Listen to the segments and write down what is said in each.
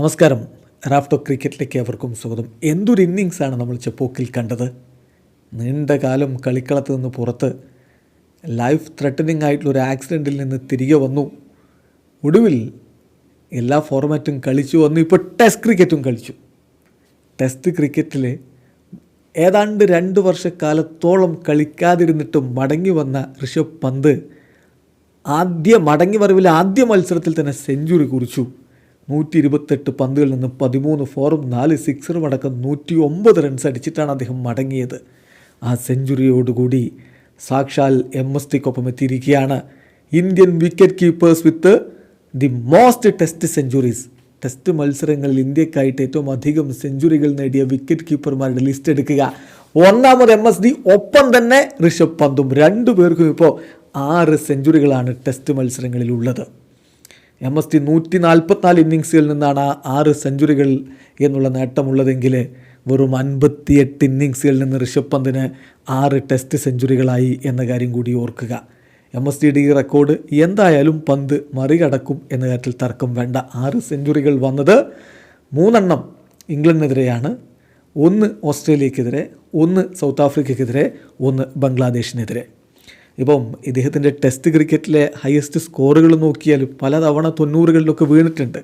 നമസ്കാരം. റാഫ്റ്റോ ക്രിക്കറ്റിലേക്ക് അവർക്കും സ്വാഗതം. എന്തൊരു ഇന്നിങ്സാണ് നമ്മൾ ചെപ്പോക്കിൽ കണ്ടത്. നീണ്ട കാലം കളിക്കളത്ത് നിന്ന് പുറത്ത് ലൈഫ് ത്രെട്ടനിങ് ആയിട്ടുള്ള ഒരു ആക്സിഡന്റിൽ നിന്ന് തിരികെ വന്നു. ഒടുവിൽ എല്ലാ ഫോർമാറ്റും കളിച്ചു വന്നു. ഇപ്പോൾ ടെസ്റ്റ് ക്രിക്കറ്റും കളിച്ചു. ടെസ്റ്റ് ക്രിക്കറ്റിൽ ഏതാണ്ട് രണ്ട് വർഷക്കാലത്തോളം കളിക്കാതിരുന്നിട്ടും മടങ്ങി വന്ന ഋഷഭ് പന്ത് ആദ്യ മടങ്ങി വരവിൽ ആദ്യ മത്സരത്തിൽ തന്നെ സെഞ്ചുറി കുറിച്ചു. നൂറ്റി ഇരുപത്തെട്ട് പന്തുകളിൽ നിന്ന് പതിമൂന്ന് ഫോറും നാല് സിക്സറും അടക്കം നൂറ്റി ഒമ്പത് റൺസ് അടിച്ചിട്ടാണ് അദ്ദേഹം മടങ്ങിയത്. ആ സെഞ്ചുറിയോടുകൂടി സാക്ഷാൽ എം എസ് ടിക്കൊപ്പം എത്തിയിരിക്കുകയാണ് Indian wicket keepers with the most test centuries. Test മത്സരങ്ങളിൽ ഇന്ത്യക്കായിട്ട് ഏറ്റവും അധികം സെഞ്ചുറികൾ നേടിയ വിക്കറ്റ് കീപ്പർമാരുടെ ലിസ്റ്റ് എടുക്കുക. ഒന്നാമത് എം എസ് ഡി ഒപ്പം തന്നെ ഋഷഭ് പന്തും. രണ്ടു പേർക്കും ഇപ്പോൾ ആറ് സെഞ്ചുറികളാണ് ടെസ്റ്റ് മത്സരങ്ങളിൽ ഉള്ളത് എം എസ് ടി നൂറ്റി നാൽപ്പത്തിനാല് ഇന്നിങ്സുകളിൽ നിന്നാണ് ആറ് സെഞ്ചുറികൾ എന്നുള്ള നേട്ടമുള്ളതെങ്കിൽ വെറും അൻപത്തിയെട്ട് ഇന്നിങ്സുകളിൽ നിന്ന് ഋഷഭ് പന്തിന് ആറ് ടെസ്റ്റ് സെഞ്ചുറികളായി എന്ന കാര്യം കൂടി ഓർക്കുക. എം എസ് ടി റെക്കോർഡ് എന്തായാലും പന്ത് മറികടക്കും എന്ന കാര്യത്തിൽ തർക്കം വേണ്ട. ആറ് സെഞ്ചുറികൾ വന്നത് മൂന്നെണ്ണം ഇംഗ്ലണ്ടിനെതിരെയാണ്. ഒന്ന് ഓസ്ട്രേലിയക്കെതിരെ ഒന്ന് സൗത്ത് ആഫ്രിക്കക്കെതിരെ ഒന്ന് ബംഗ്ലാദേശിനെതിരെ. ഇപ്പം ഇദ്ദേഹത്തിന്റെ ടെസ്റ്റ് ക്രിക്കറ്റിലെ ഹയസ്റ്റ് സ്കോറുകൾ നോക്കിയാൽ പലതവണ തൊണ്ണൂറുകളിലൊക്കെ വീണിട്ടുണ്ട്.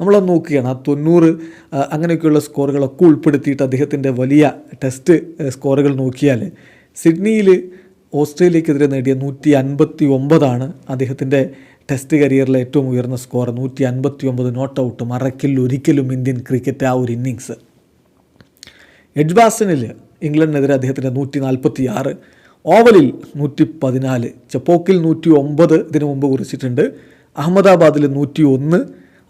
നമ്മളത് നോക്കുകയാണ്. ആ തൊണ്ണൂറ് അങ്ങനെയൊക്കെയുള്ള സ്കോറുകളൊക്കെ ഉൾപ്പെടുത്തിയിട്ട് അദ്ദേഹത്തിന്റെ വലിയ ടെസ്റ്റ് സ്കോറുകൾ നോക്കിയാൽ സിഡ്നിയിൽ ഓസ്ട്രേലിയക്കെതിരെ നേടിയ നൂറ്റി അൻപത്തി ഒമ്പതാണ് അദ്ദേഹത്തിന്റെ ടെസ്റ്റ് കരിയറിലെ ഏറ്റവും ഉയർന്ന സ്കോർ നൂറ്റി അൻപത്തി ഒമ്പത് നോട്ട് ഔട്ട് മറക്കിൽ ഒരിക്കലും ഇന്ത്യൻ ക്രിക്കറ്റ് ആ ഒരു ഇന്നിങ്സ് എഡ്ജ്ബാസ്റ്റനിൽ ഇംഗ്ലണ്ടിനെതിരെ അദ്ദേഹത്തിന്റെ നൂറ്റി നാൽപ്പത്തി ആറ് ഓവലിൽ നൂറ്റി പതിനാല് ചെപ്പോക്കിൽ നൂറ്റി ഒമ്പത് ഇതിനു മുമ്പ് കുറിച്ചിട്ടുണ്ട്. അഹമ്മദാബാദിൽ നൂറ്റി ഒന്ന്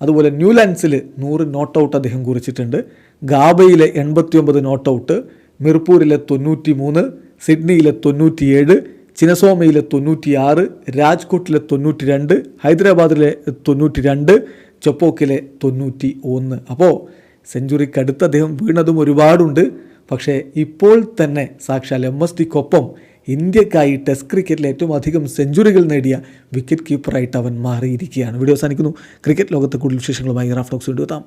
അതുപോലെ ന്യൂലാൻഡ്സിൽ നൂറ് നോട്ട് ഔട്ട് അദ്ദേഹം കുറിച്ചിട്ടുണ്ട്. ഗാബയിലെ എൺപത്തി ഒമ്പത് നോട്ട് ഔട്ട് മിർപൂരിലെ തൊണ്ണൂറ്റി മൂന്ന് സിഡ്നിയിലെ തൊണ്ണൂറ്റിയേഴ് ചിനസോമയിലെ തൊണ്ണൂറ്റിയാറ് രാജ്കോട്ടിലെ തൊണ്ണൂറ്റി രണ്ട് ഹൈദരാബാദിലെ തൊണ്ണൂറ്റി രണ്ട് ചെപ്പോക്കിലെ തൊണ്ണൂറ്റി ഒന്ന് അപ്പോൾ സെഞ്ചുറിക്കടുത്ത് അദ്ദേഹം വീണതും ഒരുപാടുണ്ട്. പക്ഷേ ഇപ്പോൾ തന്നെ സാക്ഷാൽ എം എസ് ടിക്കൊപ്പം ഇന്ത്യക്കായി ടെസ്റ്റ് ക്രിക്കറ്റിൽ ഏറ്റവും അധികം സെഞ്ചുറികൾ നേടിയ വിക്കറ്റ് കീപ്പറായിട്ട് അവൻ മാറിയിരിക്കുകയാണ്. വീഡിയോ അവസാനിക്കുന്നു. ക്രിക്കറ്റ് ലോകത്തെ കൂടുതൽ വിശേഷങ്ങളുമായി റാഫ്റ്റോക്സ് കൊണ്ടുവെത്താം